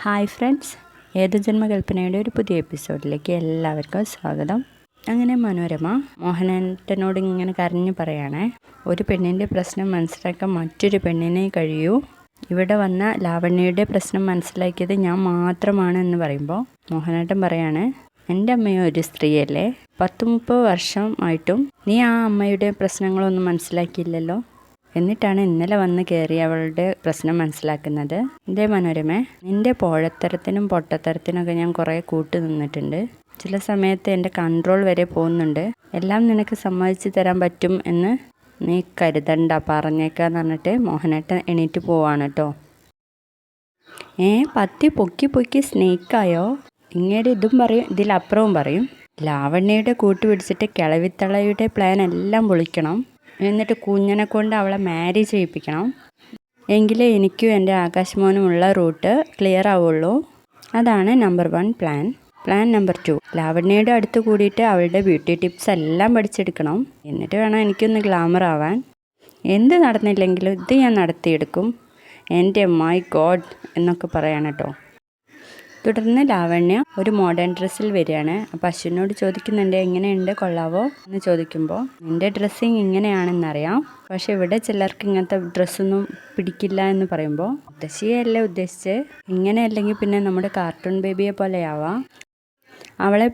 Hi friends. ഏത് ജന്മകൽപ്പനയുടെ ഒരു പുതിയ എപ്പിസോഡിലേക്ക് എല്ലാവർക്കും സ്വാഗതം. അങ്ങനെ മനോരമ മോഹനേട്ടനോട് ഇങ്ങനെ കരഞ്ഞു പറയണേ ഒരു പെണ്ണിന്റെ പ്രശ്നം മനസ്സിലാക്കാൻ മറ്റൊരു പെണ്ണിനെ കഴിയൂ. ഇവിടെ വന്ന ലാവണ്യയുടെ പ്രശ്നം മനസ്സിലാക്കിയത് ഞാൻ മാത്രമാണ് എന്ന് പറയുമ്പോൾ മോഹനേട്ടൻ പറയാണ് എന്റെ അമ്മയും ഒരു സ്ത്രീയല്ലേ? പത്ത് മുപ്പത് വർഷമായിട്ടും നീ ആ അമ്മയുടെ പ്രശ്നങ്ങളൊന്നും മനസ്സിലാക്കിയില്ലല്ലോ? എന്നിട്ടാണ് ഇന്നലെ വന്ന് കയറി അവളുടെ പ്രശ്നം മനസ്സിലാക്കുന്നത്. ഇതേ മനോരമേ? നിന്റെ പോഴത്തരത്തിനും പൊട്ടത്തരത്തിനൊക്കെ ഞാൻ കുറേ കൂട്ടു നിന്നിട്ടുണ്ട്. ചില സമയത്ത് എന്റെ കൺട്രോൾ വരെ പോകുന്നുണ്ട്. എല്ലാം നിനക്ക് സമ്മതിച്ചു തരാൻ പറ്റും എന്ന് നീ കരുതണ്ട പറഞ്ഞേക്കാന്ന് പറഞ്ഞിട്ട് മോഹനേട്ടൻ എണീറ്റ് പോവാണ് കേട്ടോ ഏ പത്തി പൊക്കി പൊക്കി സ്നേക്കായോ? ഇങ്ങയുടെ ഇതും പറയും ഇതിലപ്പുറവും പറയും. ലാവണ്യയുടെ കൂട്ടുപിടിച്ചിട്ട് കിളവിത്തളയുടെ പ്ലാൻ എല്ലാം പൊളിക്കണം. എന്നിട്ട് കുഞ്ഞിനെ കൊണ്ട് അവളെ മാരേജ് ചെയ്യിപ്പിക്കണം. എങ്കിലേ എനിക്കും എന്റെ ആകാശമോനുമുള്ള റൂട്ട് ക്ലിയർ ആവുള്ളൂ. അതാണ് number one plan plan number two ലാവണ്യയുടെ അടുത്ത് കൂടിയിട്ട് അവളുടെ ബ്യൂട്ടി ടിപ്സ് എല്ലാം പഠിച്ചെടുക്കണം. എന്നിട്ട് വേണം എനിക്കൊന്ന് ഗ്ലാമർ ആവാൻ. എന്ത് നടന്നില്ലെങ്കിലും ഇത് ഞാൻ നടത്തിയെടുക്കും. എന്റെ മൈ ഗോഡ് എന്നൊക്കെ പറയാണ് കേട്ടോ തുടർന്ന് ലാവണ്യ ഒരു മോഡേൺ ഡ്രസ്സിൽ വരികയാണ്. അപ്പോൾ അശ്വിനോട് ചോദിക്കുന്നുണ്ട് എങ്ങനെയുണ്ട്? കൊള്ളാവോ? എന്ന് ചോദിക്കുമ്പോൾ നിന്റെ ഡ്രസ്സിങ് ഇങ്ങനെയാണെന്നറിയാം. പക്ഷെ ഇവിടെ ചിലർക്ക് ഇങ്ങനത്തെ ഡ്രസ്സൊന്നും പിടിക്കില്ല എന്ന് പറയുമ്പോൾ മുത്തശ്ശിയല്ലേ ഉദ്ദേശിച്ച്? ഇങ്ങനെയല്ലെങ്കിൽ പിന്നെ നമ്മുടെ കാർട്ടൂൺ ബേബിയെ പോലെയാവാം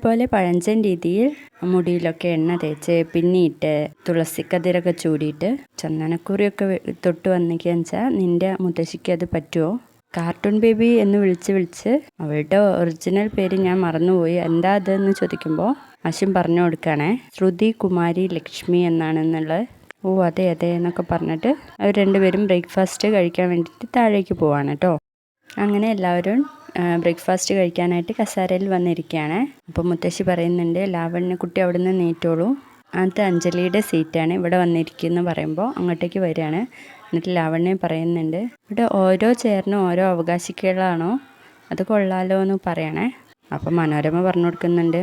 പോലെ പഴഞ്ചൻ രീതിയിൽ മുടിയിലൊക്കെ എണ്ണ തേച്ച് പിന്നിയിട്ട് തുളസിക്കതിരൊക്കെ ചൂടിയിട്ട് ചന്ദനക്കുറിയൊക്കെ തൊട്ട് വന്നിക്കാന്ന് വെച്ചാൽ നിന്റെ മുത്തശ്ശിക്ക് അത് പറ്റുമോ കാർട്ടൂൺ ബേബി എന്ന് വിളിച്ച് വിളിച്ച് അവളുടെ ഒറിജിനൽ പേര് ഞാൻ മറന്നുപോയി. എന്താ അതെന്ന് ചോദിക്കുമ്പോൾ അശ്വിൻ പറഞ്ഞു കൊടുക്കുകയാണേ ശ്രുതി കുമാരി ലക്ഷ്മി എന്നാണെന്നുള്ളത് ഓ അതെ അതെ എന്നൊക്കെ പറഞ്ഞിട്ട് അവർ രണ്ടുപേരും ബ്രേക്ക്ഫാസ്റ്റ് കഴിക്കാൻ വേണ്ടിയിട്ട് താഴേക്ക് പോവാണ് കേട്ടോ അങ്ങനെ എല്ലാവരും ബ്രേക്ക്ഫാസ്റ്റ് കഴിക്കാനായിട്ട് കസാരയിൽ വന്നിരിക്കുകയാണ്. അപ്പോൾ മുത്തശ്ശി പറയുന്നുണ്ട് ലാവണ്യ കുട്ടി അവിടെ നിന്ന് നീറ്റോളൂ അത് അഞ്ജലിയുടെ സീറ്റാണ് ഇവിടെ വന്നിരിക്കുന്നു പറയുമ്പോൾ അങ്ങോട്ടേക്ക് വരികയാണ്. എന്നിട്ട് ലാവണ്യ പറയുന്നുണ്ട്. ഇവിടെ ഓരോ ചേർന്നും ഓരോ അവകാശികളാണോ? അത് കൊള്ളാലോ എന്ന് പറയണേ. അപ്പം മനോരമ പറഞ്ഞു കൊടുക്കുന്നുണ്ട്.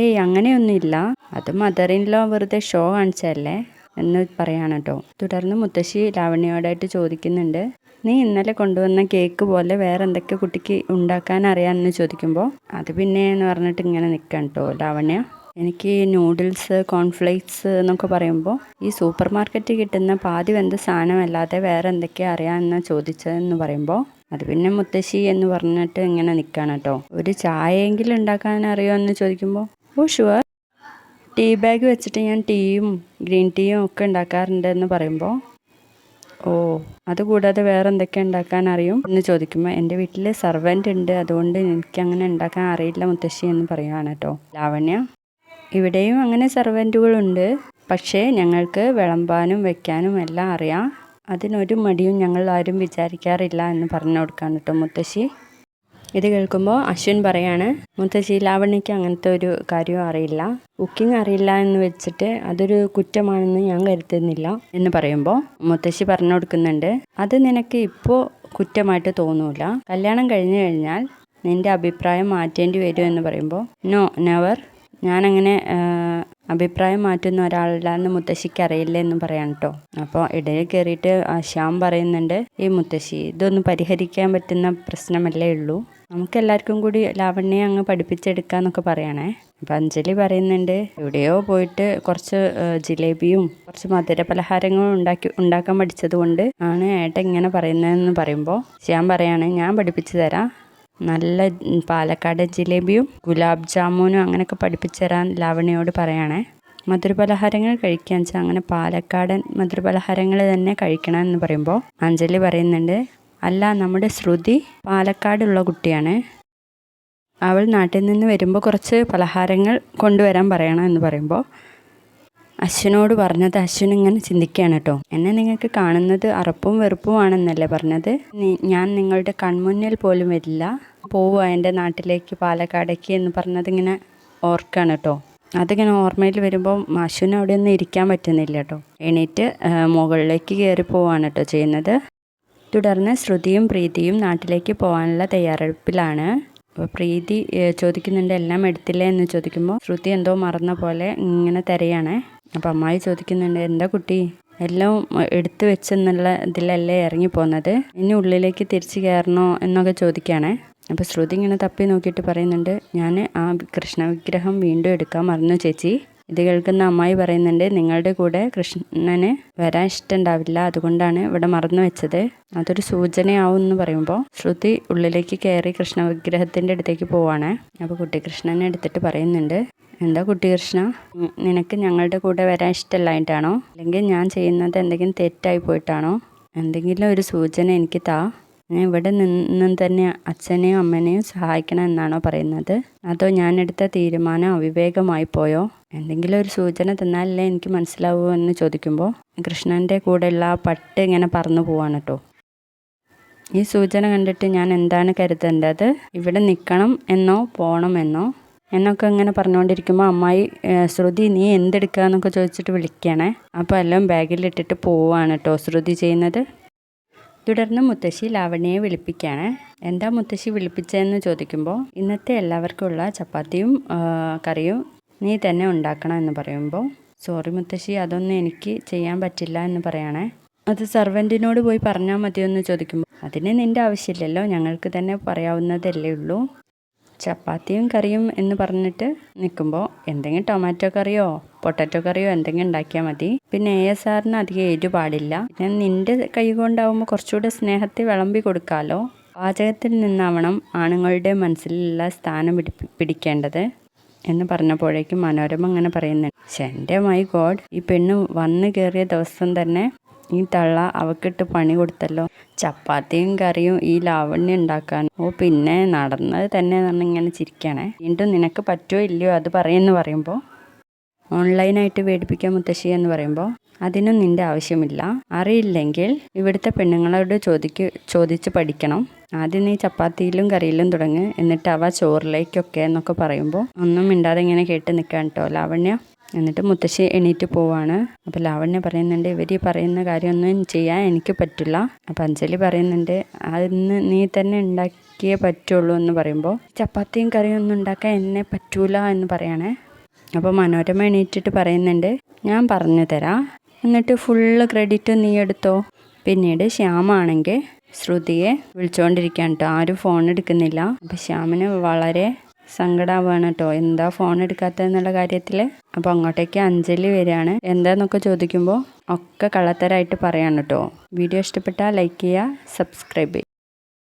ഏയ് അങ്ങനെയൊന്നുമില്ല. അത് മദർ ഇൻ ലോ വെറുതെ ഷോ കാണിച്ചല്ലേ എന്ന് പറയാണ് കേട്ടോ തുടർന്ന് മുത്തശ്ശി ലാവണ്യയോടായിട്ട് ചോദിക്കുന്നുണ്ട്. നീ ഇന്നലെ കൊണ്ടുവന്ന കേക്ക് പോലെ വേറെ എന്തൊക്കെ കുട്ടിക്ക് ഉണ്ടാക്കാൻ അറിയാമെന്ന് ചോദിക്കുമ്പോൾ അത് പിന്നെ എന്ന് പറഞ്ഞിട്ട് ഇങ്ങനെ നിൽക്കാൻ കേട്ടോ ലാവണ്യ. എനിക്ക് നൂഡിൽസ് കോൺഫ്ലേക്സ് എന്നൊക്കെ പറയുമ്പോൾ ഈ സൂപ്പർ മാർക്കറ്റിൽ കിട്ടുന്ന പാതി വെന്ത സാധനമല്ലാതെ വേറെ എന്തൊക്കെയാണ് അറിയാമെന്ന് ചോദിച്ചതെന്ന് പറയുമ്പോൾ അത് പിന്നെ മുത്തശ്ശി എന്ന് പറഞ്ഞിട്ട് ഇങ്ങനെ നിൽക്കുകയാണ് കേട്ടോ ഒരു ചായയെങ്കിലും ഉണ്ടാക്കാൻ അറിയോ എന്ന് ചോദിക്കുമ്പോൾ ഓ ഷുവർ ടീ ബാഗ് വെച്ചിട്ട് ഞാൻ ടീയും ഗ്രീൻ ടീയും ഒക്കെ ഉണ്ടാക്കാറുണ്ട് എന്ന് പറയുമ്പോൾ ഓ അതുകൂടാതെ വേറെ എന്തൊക്കെ ഉണ്ടാക്കാൻ അറിയും? എന്ന് ചോദിക്കുമ്പോൾ എന്റെ വീട്ടിൽ സർവന്റ് ഉണ്ട്. അതുകൊണ്ട് എനിക്ക് അങ്ങനെ ഉണ്ടാക്കാൻ അറിയില്ല മുത്തശ്ശി എന്ന് പറയുകയാണ് കേട്ടോ ലാവണ്യ ഇവിടെയും അങ്ങനെ സർവന്റുകളുണ്ട്. പക്ഷേ ഞങ്ങൾക്ക് വിളമ്പാനും വെക്കാനും എല്ലാം അറിയാം. അതിനൊരു മടിയും ഞങ്ങൾ ആരും വിചാരിക്കാറില്ല എന്ന് പറഞ്ഞു കൊടുക്കാൻ കേട്ടോ മുത്തശ്ശി. ഇത് കേൾക്കുമ്പോൾ അശ്വിൻ പറയാണ് മുത്തശ്ശി ലാവണിക്ക് അങ്ങനത്തെ ഒരു കാര്യവും അറിയില്ല. കുക്കിംഗ് അറിയില്ല എന്ന് വെച്ചിട്ട് അതൊരു കുറ്റമാണെന്ന് ഞാൻ കരുതുന്നില്ല. എന്ന് പറയുമ്പോൾ മുത്തശ്ശി പറഞ്ഞു കൊടുക്കുന്നുണ്ട് അത് നിനക്ക് ഇപ്പോൾ കുറ്റമായിട്ട് തോന്നൂല. കല്യാണം കഴിഞ്ഞു കഴിഞ്ഞാൽ നിന്റെ അഭിപ്രായം മാറ്റേണ്ടി വരും എന്ന് പറയുമ്പോൾ നോ നെവർ ഞാനങ്ങനെ അഭിപ്രായം മാറ്റുന്ന ഒരാളല്ലാന്ന് മുത്തശ്ശിക്ക് അറിയില്ല എന്ന് പറയാണ് കേട്ടോ അപ്പോൾ ഇടയിൽ കയറിയിട്ട് ശ്യാം പറയുന്നുണ്ട് ഈ മുത്തശ്ശി ഇതൊന്നും പരിഹരിക്കാൻ പറ്റുന്ന പ്രശ്നമല്ലേ ഉള്ളൂ? നമുക്ക് എല്ലാവർക്കും കൂടി ലാവണ്യെ അങ്ങ് പഠിപ്പിച്ചെടുക്കാന്നൊക്കെ പറയണേ. അപ്പം അഞ്ജലി പറയുന്നുണ്ട് എവിടെയോ പോയിട്ട് കുറച്ച് ജിലേബിയും കുറച്ച് മധുര പലഹാരങ്ങളും ഉണ്ടാക്കി ഉണ്ടാക്കാൻ പഠിച്ചത് കൊണ്ട് ആണ് ഏട്ട ഇങ്ങനെ പറയുന്നതെന്ന് പറയുമ്പോൾ ശ്യാം പറയാണ് ഞാൻ പഠിപ്പിച്ചു തരാം നല്ല പാലക്കാട് ജിലേബിയും ഗുലാബ് ജാമുനും അങ്ങനെയൊക്കെ പഠിപ്പിച്ചു തരാൻ ലാവണ്യയോട് പറയണേ. മധുരപലഹാരങ്ങൾ കഴിക്കാൻ വെച്ചാൽ അങ്ങനെ പാലക്കാടൻ മധുരപലഹാരങ്ങൾ തന്നെ കഴിക്കണം എന്ന് പറയുമ്പോൾ അഞ്ജലി പറയുന്നുണ്ട് അല്ല നമ്മുടെ ശ്രുതി പാലക്കാടുള്ള കുട്ടിയാണ്. അവൾ നാട്ടിൽ നിന്ന് വരുമ്പോൾ കുറച്ച് പലഹാരങ്ങൾ കൊണ്ടുവരാൻ പറയണം എന്ന് പറയുമ്പോൾ അശ്വിനോട് പറഞ്ഞത് അശ്വിൻ ഇങ്ങനെ ചിന്തിക്കുകയാണ് കേട്ടോ. എന്നെ നിങ്ങൾക്ക് കാണുന്നത് അറപ്പും വെറുപ്പുമാണെന്നല്ലേ പറഞ്ഞത്. ഞാൻ നിങ്ങളുടെ കൺമുന്നിൽ പോലും വരില്ല. പോവുക എന്റെ നാട്ടിലേക്ക് പാലക്കാടേക്ക് എന്ന് പറഞ്ഞതിങ്ങനെ ഓർക്കാണ് കേട്ടോ. അതിങ്ങനെ ഓർമ്മയിൽ വരുമ്പോൾ അശ്വിന് അവിടെ ഒന്നും ഇരിക്കാൻ പറ്റുന്നില്ല കേട്ടോ. എണീറ്റ് മുകളിലേക്ക് കയറി പോവാണ് കേട്ടോ ചെയ്യുന്നത്. തുടർന്ന് ശ്രുതിയും പ്രീതിയും നാട്ടിലേക്ക് പോകാനുള്ള തയ്യാറെടുപ്പിലാണ്. അപ്പോൾ പ്രീതി ചോദിക്കുന്നുണ്ട് എല്ലാം എടുത്തില്ലേ? എന്ന് ചോദിക്കുമ്പോൾ ശ്രുതി എന്തോ മറന്ന പോലെ ഇങ്ങനെ തിരയാണ്. അപ്പോൾ അമ്മായി ചോദിക്കുന്നുണ്ട് എന്താ കുട്ടി? എല്ലാം എടുത്തു വെച്ചെന്നുള്ള ഇതിലല്ലേ ഇറങ്ങി പോകുന്നത് ഇനി ഉള്ളിലേക്ക് തിരിച്ചു കയറണോ? എന്നൊക്കെ ചോദിക്കുകയാണേ അപ്പോൾ ശ്രുതി ഇങ്ങനെ തപ്പി നോക്കിയിട്ട് പറയുന്നുണ്ട് ഞാൻ ആ കൃഷ്ണ വിഗ്രഹം വീണ്ടും എടുക്കാൻ മറന്നു ചേച്ചി. ഇത് കേൾക്കുന്ന അമ്മായി പറയുന്നുണ്ട് നിങ്ങളുടെ കൂടെ കൃഷ്ണന് വരാൻ ഇഷ്ടമുണ്ടാവില്ല അതുകൊണ്ടാണ് ഇവിടെ മറന്നു വെച്ചത്. അതൊരു സൂചനയാവും എന്ന് പറയുമ്പോൾ ശ്രുതി ഉള്ളിലേക്ക് കയറി കൃഷ്ണ വിഗ്രഹത്തിന്റെ അടുത്തേക്ക് പോവാണ്. അപ്പോൾ കുട്ടി കൃഷ്ണനെ എടുത്തിട്ട് പറയുന്നുണ്ട് എന്താ കുട്ടി കൃഷ്ണ? നിനക്ക് ഞങ്ങളുടെ കൂടെ വരാൻ ഇഷ്ടമല്ലായിട്ടാണോ അല്ലെങ്കിൽ ഞാൻ ചെയ്യുന്നത് എന്തെങ്കിലും തെറ്റായി പോയിട്ടാണോ? എന്തെങ്കിലും ഒരു സൂചന എനിക്ക് താ. ഇവിടെ നിന്നും തന്നെ അച്ഛനെയും അമ്മനെയും സഹായിക്കണം എന്നാണോ പറയുന്നത്. അതോ ഞാൻ ഞാനെടുത്ത തീരുമാനം അവിവേകമായി പോയോ? എന്തെങ്കിലും ഒരു സൂചന തന്നാലല്ലേ എനിക്ക് മനസ്സിലാവൂ എന്ന് ചോദിക്കുമ്പോൾ കൃഷ്ണന്റെ കൂടെയുള്ള ആ പട്ട് ഇങ്ങനെ പറന്നു പോവാണ് കേട്ടോ ഈ സൂചന കണ്ടിട്ട് ഞാൻ എന്താണ് കരുതേണ്ടത്? ഇവിടെ നിൽക്കണം എന്നോ പോകണം എന്നോ? എന്നൊക്കെ ഇങ്ങനെ പറഞ്ഞുകൊണ്ടിരിക്കുമ്പോൾ അമ്മായി ശ്രുതി നീ എന്തെടുക്കുക എന്നൊക്കെ ചോദിച്ചിട്ട് വിളിക്കണേ. അപ്പോൾ എല്ലാം ബാഗിലിട്ടിട്ട് പോവുകയാണ് കേട്ടോ ശ്രുതി ചെയ്യുന്നത്. തുടർന്ന് മുത്തശ്ശി ലാവണ്യയെ വിളിപ്പിക്കുകയാണ്. എന്താ മുത്തശ്ശി വിളിപ്പിച്ചതെന്ന് ചോദിക്കുമ്പോൾ ഇന്നത്തെ എല്ലാവർക്കുമുള്ള ചപ്പാത്തിയും കറിയും നീ തന്നെ ഉണ്ടാക്കണം എന്ന് പറയുമ്പോൾ സോറി മുത്തശ്ശി അതൊന്നും എനിക്ക് ചെയ്യാൻ പറ്റില്ല എന്ന് പറയണേ. അത് സർവന്റിനോട് പോയി പറഞ്ഞാൽ മതിയോ എന്ന് ചോദിക്കുമ്പോൾ അതിന് നിന്റെ ആവശ്യമില്ലല്ലോ ഞങ്ങൾക്ക് തന്നെ പറയാവുന്നതല്ലേ ഉള്ളൂ. ചപ്പാത്തിയും കറിയും എന്ന് പറഞ്ഞിട്ട് നിൽക്കുമ്പോൾ എന്തെങ്കിലും ടൊമാറ്റോ കറിയോ പൊട്ടാറ്റോ കറിയോ എന്തെങ്കിലും ഉണ്ടാക്കിയാൽ മതി. പിന്നെ എ എസ് ആറിന് അധികം എരു പാടില്ല പിന്നെ നിന്റെ കൈ കൊണ്ടാവുമ്പോൾ കുറച്ചുകൂടെ സ്നേഹത്തെ വിളമ്പി കൊടുക്കാമല്ലോ പാചകത്തിൽ നിന്നാവണം ആണുങ്ങളുടെ മനസ്സിലുള്ള സ്ഥാനം പിടി പിടിക്കേണ്ടത് എന്ന് പറഞ്ഞപ്പോഴേക്കും മനോരമ അങ്ങനെ പറയുന്നുണ്ട്. എന്റെ മൈ ഗോഡ് ഈ പെണ്ണ് വന്നു കയറിയ ദിവസം തന്നെ ഈ തള്ള അവക്കിട്ട് പണി കൊടുത്തല്ലോ. ചപ്പാത്തിയും കറിയും ഈ ലാവണ്യം ഉണ്ടാക്കാൻ. ഓ പിന്നെ നടന്നത് തന്നെ നടന്ന് ഇങ്ങനെ ചിരിക്കണേ. വീണ്ടും നിനക്ക് പറ്റുമോ ഇല്ലയോ അത് പറയുമെന്ന് പറയുമ്പോൾ ഓൺലൈനായിട്ട് വേടിപ്പിക്കാൻ മുത്തശ്ശി എന്ന് പറയുമ്പോൾ അതിനും നിന്റെ ആവശ്യമില്ല. അറിയില്ലെങ്കിൽ ഇവിടുത്തെ പെണ്ണുങ്ങളോട് ചോദിക്ക് ചോദിച്ച് പഠിക്കണം. ആദ്യം നീ ചപ്പാത്തിയിലും കറിയിലും തുടങ്ങ്. എന്നിട്ട് അവ ചോറിലേക്കൊക്കെ എന്നൊക്കെ പറയുമ്പോൾ ഒന്നും മിണ്ടാതെ ഇങ്ങനെ കേട്ട് നിൽക്കാൻ കേട്ടോ ലാവണ്യ. എന്നിട്ട് മുത്തശ്ശി എണീറ്റ് പോവാണ്. അപ്പോൾ ലാവണ്യ പറയുന്നുണ്ട് ഇവർ പറയുന്ന കാര്യമൊന്നും ചെയ്യാൻ എനിക്ക് പറ്റില്ല. അപ്പോൾ അഞ്ജലി പറയുന്നുണ്ട് അതിന്ന് നീ തന്നെ ഉണ്ടാക്കിയേ പറ്റുള്ളൂ എന്ന് പറയുമ്പോൾ ചപ്പാത്തിയും കറിയും ഒന്നും ഉണ്ടാക്കാൻ എന്നെ പറ്റൂല എന്ന് പറയണേ. അപ്പോൾ മനോരമ എണീറ്റിട്ട് പറയുന്നുണ്ട് ഞാൻ പറഞ്ഞു തരാം. എന്നിട്ട് ഫുള്ള് ക്രെഡിറ്റ് നീ എടുത്തോ? പിന്നീട് ശ്യാമാണെങ്കിൽ ശ്രുതിയെ വിളിച്ചുകൊണ്ടിരിക്കുകയാണ് കേട്ടോ ആരും ഫോൺ എടുക്കുന്നില്ല. അപ്പോൾ ശ്യാമിന് വളരെ സങ്കടമാവുകയാണ് കേട്ടോ എന്താ ഫോൺ എടുക്കാത്തതെന്നുള്ള കാര്യത്തിൽ അപ്പോൾ അങ്ങോട്ടേക്ക് അഞ്ജലി വരികയാണ്. എന്താന്നൊക്കെ ചോദിക്കുമ്പോൾ ഒക്കെ കള്ളത്തരായിട്ട് പറയാണ് കേട്ടോ വീഡിയോ ഇഷ്ടപ്പെട്ടാൽ ലൈക്ക് ചെയ്യുക സബ്സ്ക്രൈബ് ചെയ്യുക.